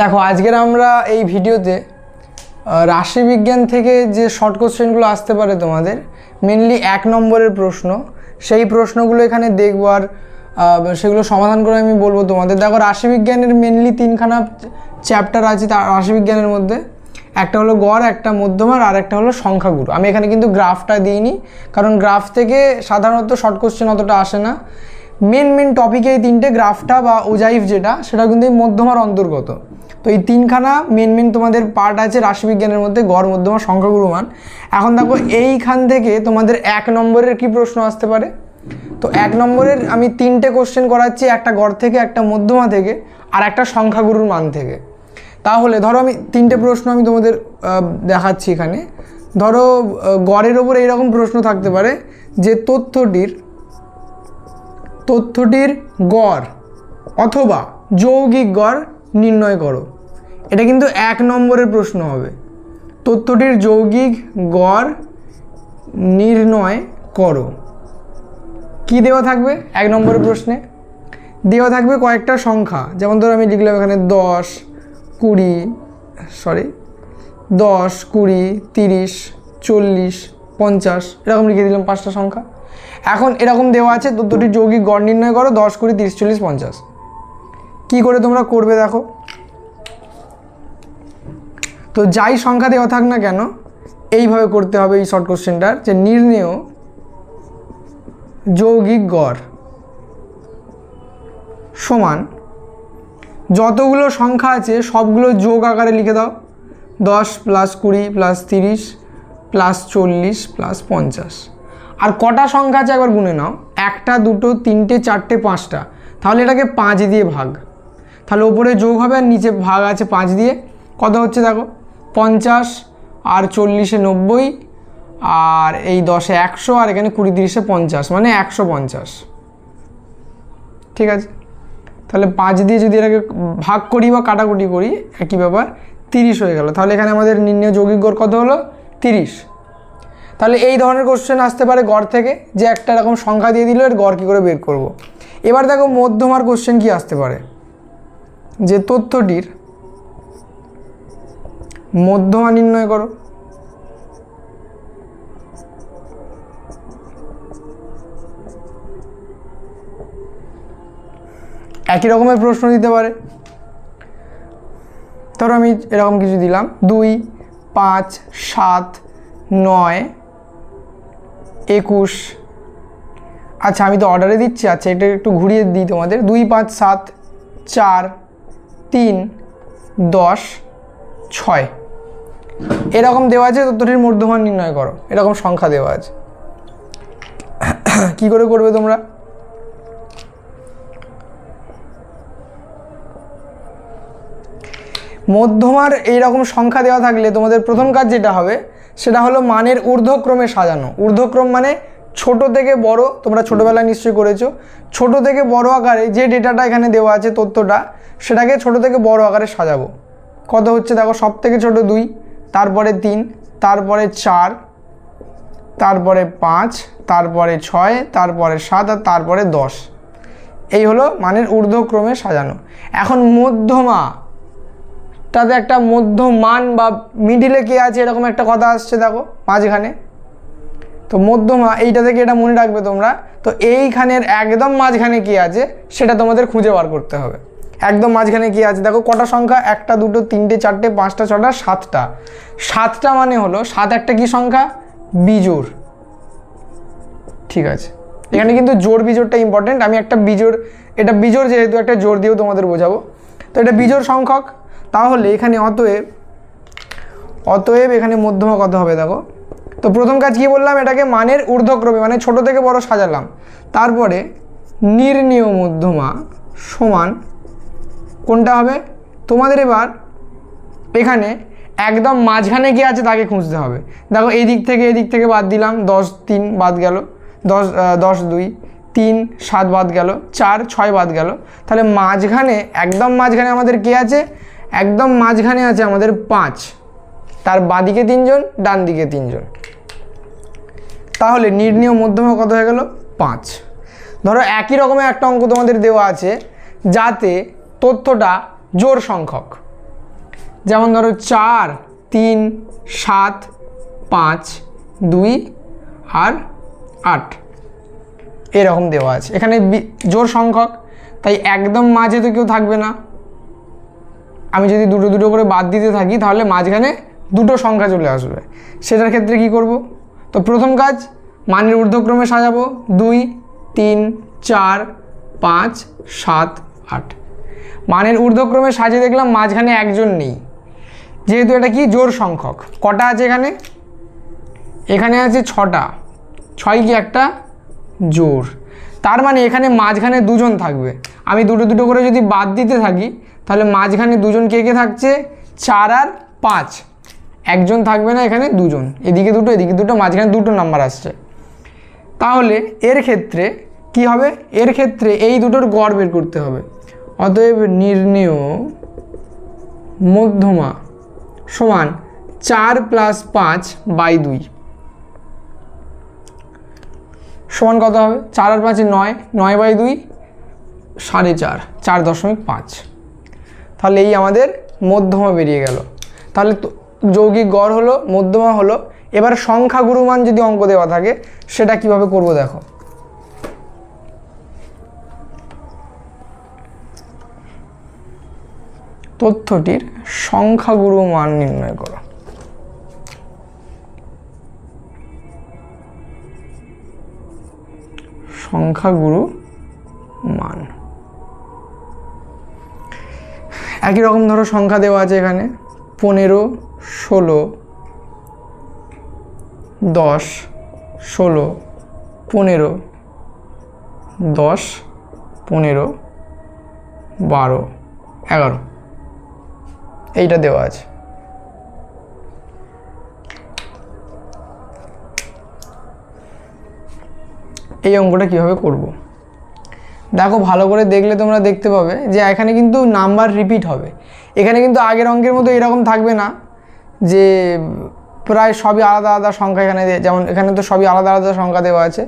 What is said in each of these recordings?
দেখো, আজকের আমরা এই ভিডিওতে রাশিবিজ্ঞান থেকে যে শর্ট কোশ্চেনগুলো আসতে পারে তোমাদের মেনলি এক নম্বরের প্রশ্ন। সেই প্রশ্নগুলো এখানে দেখব আর সেগুলো সমাধান করে আমি বলব তোমাদের। দেখো, রাশিবিজ্ঞানের মেনলি তিনখানা চ্যাপ্টার আছে তার রাশিবিজ্ঞানের মধ্যে। একটা হলো গড়, একটা মধ্যমার আর একটা হলো সংখ্যাগুরু। আমি এখানে কিন্তু গ্রাফটা দিইনি, কারণ গ্রাফ থেকে সাধারণত শর্ট কোশ্চেন অতটা আসে না। মেন মেন টপিকে এই তিনটে, গ্রাফটা বা ওজাইফ যেটা, সেটা কিন্তু এই মধ্যমার অন্তর্গত। তো এই তিনখানা মেন মেন তোমাদের পার্ট আছে রাশিবিজ্ঞানের মধ্যে, গড়, মধ্যমা সংখ্যাগুরু মান এখন দেখো এইখান থেকে তোমাদের এক নম্বরের কি প্রশ্ন আসতে পারে? তো এক নম্বরের আমি তিনটে কোশ্চেন করাচ্ছি, একটা গড় থেকে, একটা মধ্যমা থেকে, আর একটা সংখ্যাগুরুর মান থেকে। তাহলে ধরো আমি তিনটে প্রশ্ন আমি তোমাদের দেখাচ্ছি এখানে। ধরো গড়ের ওপর এইরকম প্রশ্ন থাকতে পারে যে তথ্যটির তথ্যটির গড় অথবা যৌগিক গড় নির্ণয় করো। এটা কিন্তু এক নম্বরের প্রশ্ন হবে। তথ্যটির যৌগিক গড় নির্ণয় করো। কি দেওয়া থাকবে এক নম্বরের প্রশ্নে? দেওয়া থাকবে কয়েকটা সংখ্যা। যেমন ধরো আমি লিখলাম এখানে দশ, কুড়ি সরি দশ, কুড়ি, তিরিশ, চল্লিশ, পঞ্চাশ, এরকম লিখে দিলাম পাঁচটা সংখ্যা। এখন এরকম দেওয়া আছে, তথ্যটির যৌগিক গড় নির্ণয় করো, দশ, কুড়ি, তিরিশ, চল্লিশ, পঞ্চাশ। করে তোমরা করবে দেখো? তো যাই সংখ্যা দেওয়া থাক না কেন, এইভাবে করতে হবে এই শর্ট কোশ্চেনটার যে নির্ণেয় যৌগিক গড় সমান যতগুলো সংখ্যা আছে সবগুলো যোগ আকারে লিখে দাও। দশ প্লাস কুড়ি প্লাস তিরিশ প্লাস চল্লিশ প্লাস পঞ্চাশ। আর কটা সংখ্যা আছে একবার গুনে নাও। একটা, দুটো, তিনটে, চারটে, পাঁচটা। তাহলে এটাকে পাঁচ দিয়ে ভাগ। তাহলে ওপরে যোগ হবে আর নিচে ভাগ আছে পাঁচ দিয়ে। কত হচ্ছে দেখো? পঞ্চাশ, আর চল্লিশে নব্বই, আর এই দশে একশো, আর এখানে কুড়ি তিরিশে পঞ্চাশ মানে একশো পঞ্চাশ। ঠিক আছে? তাহলে পাঁচ দিয়ে যদি এটাকে ভাগ করি বা কাটাকুটি করি, একই ব্যাপার, তিরিশ হয়ে গেল। তাহলে এখানে আমাদের নির্ণয় যৌগিক গড় কত হলো? তিরিশ। তাহলে এই ধরনের কোশ্চেন আসতে পারে গড় থেকে, যে একটা এরকম সংখ্যা দিয়ে দিল, এর গড় কী করে বের করব। এবার দেখো মধ্যমার কোশ্চেন কি আসতে পারে? যে তথ্যটির মধ্যমা নির্ণয় করো। একই রকমের প্রশ্ন দিতে পারে। ধরো আমি এরকম কিছু দিলাম। দুই, পাঁচ, সাত, নয়, একুশ। আচ্ছা আমি তো অর্ডারে দিচ্ছি। আচ্ছা এটা একটু ঘুরিয়ে দিই তোমাদের। দুই, পাঁচ, সাত, চার তিন, দশ, ছয়। এরকম দেওয়া আছে তথ্যটির মধ্যমান নির্ণয় করো। এরকম সংখ্যা দেওয়া আছে। কি করে করবে তোমরা? মধ্যমার এইরকম সংখ্যা দেওয়া থাকলে তোমাদের প্রথম কাজ যেটা হবে, সেটা হলো মানের ঊর্ধ্বক্রমে সাজানো। ঊর্ধ্বক্রম মানে ছোট থেকে বড়, তোমরা ছোটোবেলায় নিশ্চয়ই করেছ, ছোট থেকে বড় আকারে যে ডেটাটা এখানে দেওয়া আছে, তথ্যটা, সেটাকে ছোট থেকে বড় আকারে সাজাবো। কত হচ্ছে দেখো, সব থেকে ছোট দুই, তারপরে তিন, তারপরে চার, তারপরে পাঁচ, তারপরে ছয়, তারপরে সাত, আর তারপরে দশ। এই হলো মানের ঊর্ধ্বক্রমে সাজানো। এখন মধ্যমা, তাতে একটা মধ্যমান বা মিডিলে কে আছে, এরকম একটা কথা আসছে দেখো, মাঝখানে। তো মধ্যমা, এইটা থেকে এটা মনে রাখবে তোমরা। তো এইখানের একদম মাঝখানে কি আছে? সেটা তোমাদের খুঁজে বার করতে হবে। একদম মাঝখানে কি আছে? দেখো, কটা সংখ্যা? একটা, দুটো, তিনটে, চারটে, পাঁচটা, ছটা, সাতটা। সাতটা মানে হলো, সাত একটা কি সংখ্যা? বিজোড়। ঠিক আছে। এখানে কিন্তু জোর বিজোড়টা ইম্পর্টেন্ট আমি একটা বিজোড়, এটা বিজোড় যেহেতু, একটা জোর দিয়েও তোমাদের বোঝাবো। তো এটা বিজোড় সংখ্যক। তাহলে এখানে অতএব অতএব এখানে মধ্যমা কত হবে দেখো? তো প্রথম কাজ কি বললাম? এটাকে মানের ঊর্ধ্বক্রমে মানে ছোট থেকে বড় সাজালাম। তারপরে নির্ণীয় মধ্যমা সমান কোনটা হবে? তোমাদের এবার এখানে একদম মাঝখানে কি আছে তাকে খুঁজতে হবে। দেখো এই দিক থেকে, এই দিক থেকে বাদ দিলাম, দশ, তিন বাদ গেল, দশ দশ, দুই, তিন, সাত বাদ গেল, চার, ছয় বাদ গেল। তাহলে মাঝখানে, একদম মাঝখানে আমাদের কে আছে? একদম মাঝখানে আছে আমাদের পাঁচ। তার বাঁদিকে তিনজন ডান দিকে তিনজন। তাহলে নির্ণীয় মধ্যমা কত হয়ে গেল? পাঁচ। ধরো একই রকমের একটা অঙ্ক তোমাদের দেওয়া আছে, যাতে তথ্যটা জোর সংখ্যক। যেমন ধরো চার, তিন, সাত, পাঁচ, দুই আর আট। এরকম দেওয়া আছে। এখানে জোর সংখ্যক। তাই একদম মাঝে তো কেউ থাকবে না। আমি যদি দুটো দুটো করে বাদ দিতে থাকি, তাহলে মাঝখানে দুটো সংখ্যা চলে আসবে। সেটার ক্ষেত্রে কি করব? তো প্রথম কাজ, মানের ঊর্ধ্বক্রমে সাজাবো। দুই, তিন, চার, পাঁচ, সাত, আট। মানের ঊর্ধ্বক্রমে সাজিয়ে দেখলাম মাঝখানে একজন নেই। যেহেতু এটা কি? জোর সংখ্যক। কটা আছে এখানে? এখানে আছে ছটা। ছয় কি একটা? জোর তার মানে এখানে মাঝখানে দুজন থাকবে। আমি দুটো দুটো করে যদি বাদ দিতে থাকি, তাহলে মাঝখানে দুজন কে কে থাকছে? চার আর পাঁচ। একজন থাকবে না এখানে দুজন, এদিকে দুটো এদিকে দুটো, মাঝখানে দুটো নাম্বার আসছে। তাহলে এর ক্ষেত্রে কি হবে? এর ক্ষেত্রে এই দুটোর গড় বের করতে হবে। অতএব নির্ণেয় মধ্যমা সমান চার প্লাস পাঁচ বাই দুই। সমান কত হবে? চার আর পাঁচে নয় নয় বাই দুই, সাড়ে চার চার দশমিক পাঁচ। তাহলে এই আমাদের মধ্যমা বেরিয়ে গেল। তাহলে যৌগিক গড় হলো, মধ্যমা হলো। এবার সংখ্যা গুরুমান যদি অঙ্ক দেওয়া থাকে, সেটা কীভাবে করব দেখো? তথ্যটির সংখ্যাগুরু মান নির্ণয় করো। সংখ্যাগুরু মান। একই রকম ধরো সংখ্যা দেওয়া আছে এখানে। পনেরো, ষোলো, দশ, ষোলো, পনেরো, দশ, পনেরো, বারো, এগারো এইটা দেওয়া আছে এই অঙ্কটা কীভাবে করব। দেখো, ভালো করে দেখলে তোমরা দেখতে পাবে যে এখানে কিন্তু নাম্বার রিপিট হবে। এখানে কিন্তু আগের অঙ্কের মতো এরকম থাকবে না যে প্রায় সবই আলাদা আলাদা সংখ্যা এখানে যেমন এখানে তো সবই আলাদা আলাদা সংখ্যা দেওয়া আছে।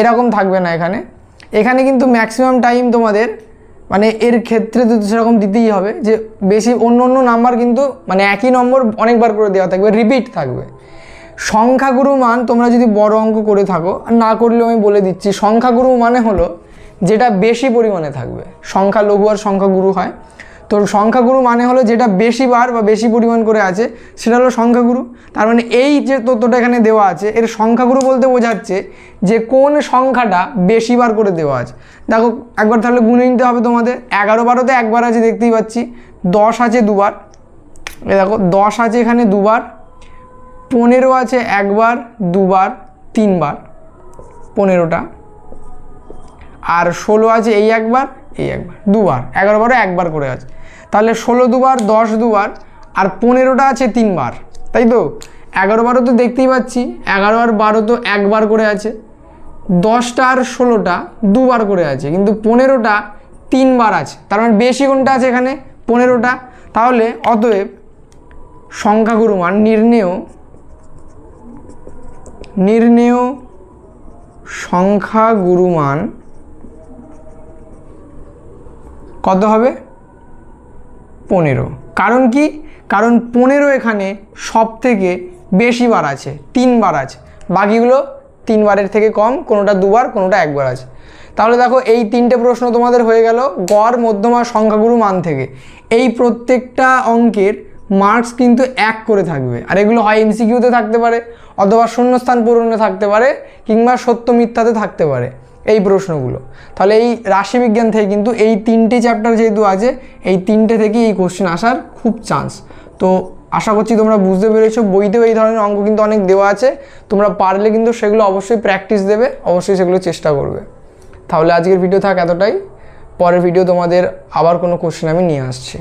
এরকম থাকবে না এখানে। এখানে কিন্তু ম্যাক্সিমাম টাইম তোমাদের মানে এর ক্ষেত্রে তো সেরকম দিতেই হবে যে বেশি অন্য অন্য নাম্বার কিন্তু মানে একই নম্বর অনেকবার করে দেওয়া থাকবে রিপিট থাকবে। সংখ্যাগুরু মান তোমরা যদি বড় অঙ্ক করে থাকো, আর না করলেও আমি বলে দিচ্ছি, সংখ্যাগুরু মানে হলো যেটা বেশি পরিমাণে থাকবে। সংখ্যা লঘু আর সংখ্যাগুরু হয়। তো সংখ্যাগুরু মানে হলো যেটা বেশি বার বা বেশি পরিমাণ করে আছে, সেটা হলো সংখ্যাগুরু তার মানে এই যে তথ্যটা এখানে দেওয়া আছে, এর সংখ্যাগুরু বলতে বোঝাচ্ছে যে কোন সংখ্যাটা বেশি বার করে দেওয়া আছে। দেখো, একবার তাহলে গুনে নিতে হবে তোমাদের। এগারো বারোতে একবার আছে, দেখতেই পাচ্ছি। দশ আছে দুবার। এ দেখো, দশ আছে এখানে দুবার। পনেরো আছে একবার, দুবার, তিনবার। পনেরোটা। আর ষোলো আছে এই একবার এই একবার, দুবার এগারো বারো একবার করে আছে। তাহলে ষোলো দুবার, দশ দুবার, আর পনেরোটা আছে তিনবার, তাই তো? এগারো বারো তো দেখতেই পাচ্ছি, এগারো আর বারো তো একবার করে আছে। দশটা আর ষোলোটা দুবার করে আছে, কিন্তু পনেরোটা তিনবার আছে। তার মানে বেশি কোনটা আছে এখানে? পনেরোটা। তাহলে অতএব সংখ্যাগুরু মান নির্ণেয় নির্ণেয় সংখ্যা গুরুমান কত হবে? পনেরো। কারণ কি? কারণ পনেরো এখানে সব থেকে বেশি বার আছে, তিনবার আছে। বাকিগুলো তিনবারের থেকে কম, কোনোটা দুবার, কোনোটা একবার আছে। তাহলে দেখো, এই তিনটে প্রশ্ন তোমাদের হয়ে গেল গড়, মধ্যমা, সংখ্যাগুরু, মান থেকে। এই প্রত্যেকটা অঙ্কের মার্কস কিন্তু এক করে থাকবে। আর এগুলো হয় এমসিকিউতে থাকতে পারে, অথবা শূন্যস্থান পূরণে থাকতে পারে, কিংবা সত্য মিথ্যাতে থাকতে পারে। এই প্রশ্নগুলো। তাহলে এই রাশিবিজ্ঞান থেকে কিন্তু এই তিনটে চ্যাপ্টার যেহেতু আছে, এই তিনটে থেকে এই কোশ্চেন আসার খুব চান্স তো আশা করছি তোমরা বুঝতে পেরেছ, বইতেও এই ধরনের অঙ্ক কিন্তু অনেক দেওয়া আছে। তোমরা পারলে কিন্তু সেগুলো অবশ্যই প্র্যাকটিস দেবে, অবশ্যই সেগুলো চেষ্টা করবে। তাহলে আজকের ভিডিও থাক এতটাই। পরের ভিডিও তোমাদের আবার কোনো কোশ্চেন আমি নিয়ে আসছি।